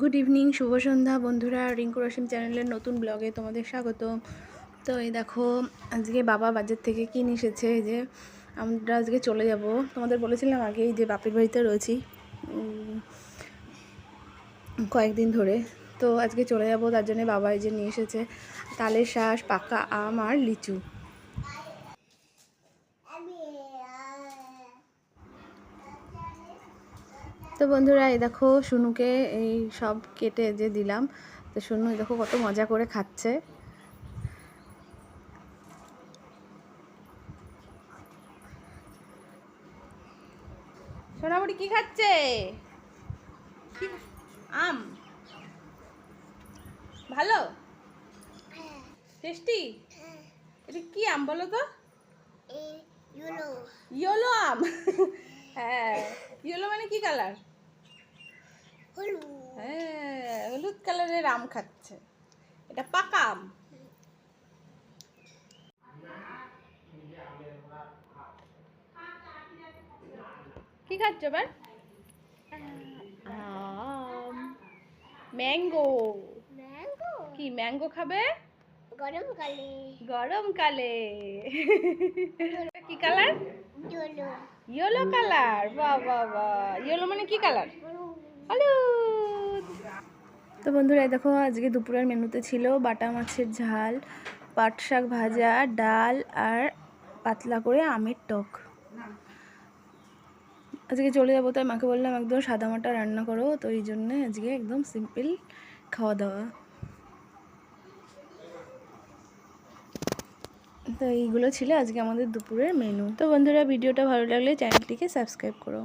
Good evening শুভ সন্ধ্যা বন্ধুরা, রিঙ্কু রসিম চ্যানেলের নতুন ব্লগে তোমাদের স্বাগত তো এই দেখো, আজকে বাবা বাজার থেকে কি নিয়ে এসেছে যে আমরা আজকে চলে যাব। তোমাদের বলেছিলাম আগেই যে বাপের বাড়িতে রয়েছি কয়েকদিন ধরে। তো আজকে চলে যাব, তার জন্য বাবা এই যে নিয়ে এসেছে, তালের শাঁস, পাকা আম আর লিচু। তো বন্ধুরা এই দেখো শুনুকে এই সব কেটে যে দিলাম। তো শুনু দেখো কত মজা করে খাচ্ছে। সোনামুড়ি কি খাচ্ছে? আম। ভালো? টেস্টি? এটা কি আম বলো তো? ইয়েলো। আম। হ্যাঁ ইয়েলো মানে কি কালার হ্যাঁ হলুদ কালারের আম খাচ্ছে। এটা পাকা আম। কি খাচ্ছ এবার? ম্যাঙ্গো। কি ম্যাঙ্গো খাবে? গরমকালে গরমকালে কি কালার? Yellow colour. বাহ বাহ বাহ। ইয়েলো মানে কি কালার? তো বন্ধুরা দেখো, আজকে দুপুরের মেনুতে ছিল বাটা মাছের ঝাল, পাট শাক ভাজা, ডাল আর পাতলা করে আমের টক। আজকে চলে যাব, তাই মাকে বললাম, একদম সাদা মাটা রান্না করো। তো এই জন্য আজকে একদম সিম্পল খাওয়া দাওয়া। তো এইগুলো ছিল আজকে আমাদের দুপুরের মেনু। তো বন্ধুরা, ভিডিওটা ভালো লাগলে চ্যানেলটিকে সাবস্ক্রাইব করো।